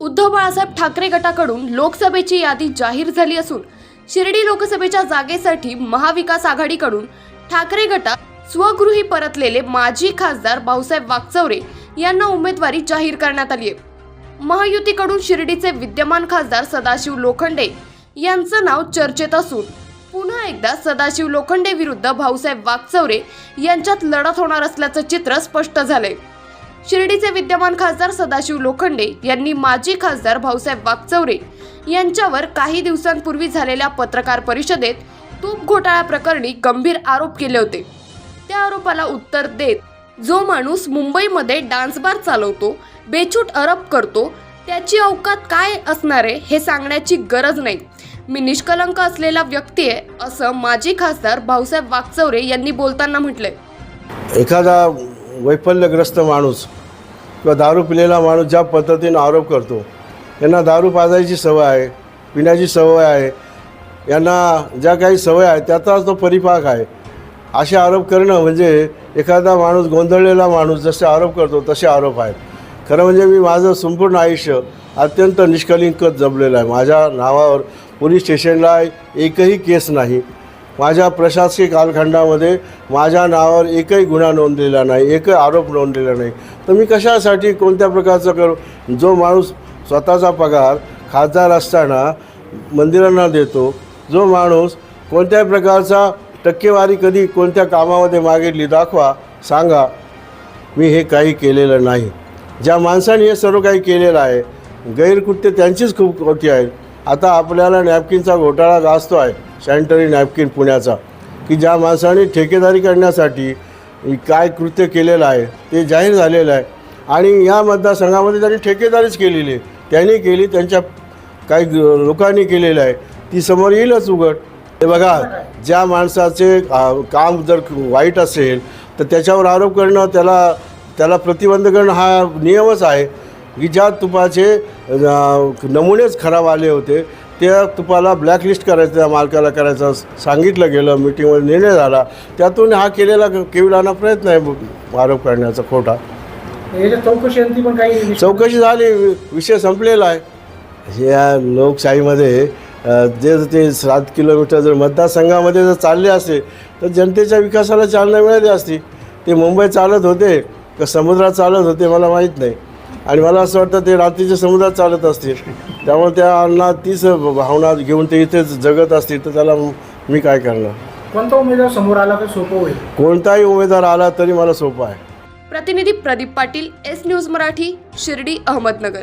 उद्धव बाळासाहेब ठाकरे गटाकडून लोकसभेची यादी जाहीर झाली असून शिर्डी लोकसभेच्या जागेसाठी महाविकास आघाडीकडून ठाकरे गटात स्वगृही परतलेले माजी खासदार भाऊसाहेब वागचौरे यांना उमेदवारी जाहीर करण्यात आली आहे. महायुतीकडून शिर्डीचे विद्यमान खासदार सदाशिव लोखंडे यांचं नाव चर्चेत असून पुन्हा एकदा सदाशिव लोखंडे विरुद्ध भाऊसाहेब वागचौरे यांच्यात लढत होणार असल्याचं चित्र स्पष्ट झालंय. शिर्डीचे विद्यमान खासदार सदाशिव लोखंडे यांनी माजी खासदार भाऊसाहेब वागचौरे यांच्यावर काही दिवसांपूर्वी झालेल्या पत्रकार परिषदेत तूप घोटाळा प्रकरणी गंभीर आरोप केले होते. त्या आरोपाला उत्तर देत जो माणूस मुंबईमध्ये डान्स बार चालवतो बेछूट अरब करतो त्याची अवकात काय असणार आहे हे सांगण्याची गरज नाही. मी निष्कलंक असलेला व्यक्ती आहे असं माजी खासदार भाऊसाहेब वागचौरे यांनी बोलताना म्हटलंय. एखादा वैफल्यग्रस्त माणूस किंवा दारू पिलेला माणूस ज्या पद्धतीनं आरोप करतो यांना दारू पाजायची सवय आहे पिण्याची सवय आहे यांना ज्या काही सवय आहे त्याचाच तो परिपाक आहे. असे आरोप करणं म्हणजे एखादा माणूस गोंधळलेला माणूस जसे आरोप करतो तसे आरोप आहेत. खरं म्हणजे मी माझं संपूर्ण आयुष्य अत्यंत निष्कलिंकत जमलेलं आहे. माझ्या नावावर पोलीस स्टेशनला एकही केस नाही. माझ्या प्रशासकीय कालखंडामध्ये माझ्या नावावर एकही गुन्हा नोंदलेला नाही एकही आरोप नोंदलेला नाही. तर मी कशासाठी कोणत्या प्रकारचं करू? जो माणूस स्वतःचा पगार खासदार असताना मंदिरांना देतो जो माणूस कोणत्याही प्रकारचा टक्केवारी कधी कोणत्या कामामध्ये मागितली दाखवा सांगा. मी हे काही केलेलं नाही. ज्या माणसाने हे सर्व काही केलेलं आहे गैरकृत्य त्यांचीच खूप होती आहेत आता आपल्याला नॅपकिनचा घोटाळा गाजतो आहे. सॅनिटरी नॅपकिन पुण्याचा की ज्या माणसाने ठेकेदारी करण्यासाठी काय कृत्य केलेलं आहे ते जाहीर झालेलं आहे. आणि या मतदारसंघामध्ये त्यांनी ठेकेदारीच केलेली आहे. त्यांनी केली त्यांच्या काही लोकांनी केलेलं आहे. ती समोर येईलच उघड. हे बघा ज्या माणसाचे काम जर वाईट असेल तर त्याच्यावर आरोप करणं त्याला त्याला प्रतिबंध करणं हा नियमच आहे. की ज्या तुपाचे नमुनेच खराब आले होते त्या तुपाला ब्लॅकलिस्ट करायचं त्या मालकाला करायचं सांगितलं गेलं मिटिंगमध्ये निर्णय झाला. त्यातून हा केलेला केविलाना प्रयत्न आहे आरोप करण्याचा खोटा. चौकशी पण काही चौकशी झाली विषय संपलेला आहे. या लोकशाहीमध्ये जे ते सात किलोमीटर जर मतदारसंघामध्ये जर चालले असते तर जनतेच्या विकासाला चालना मिळाली असती. ते मुंबई चालत होते का समुद्रात चालत होते मला माहीत नाही. आणि मला असं वाटतं ते रात्रीच्या समुद्रात चालत असतील. त्यामुळे त्यांना तीच भावना घेऊन ते इथेच जगत असतील तर त्याला मी काय करणार? कोणता उमेदवार समोर आला तर सोपं होईल? कोणताही उमेदवार आला तरी मला सोपं आहे. प्रतिनिधी प्रदीप पाटील एस न्यूज मराठी शिर्डी अहमदनगर.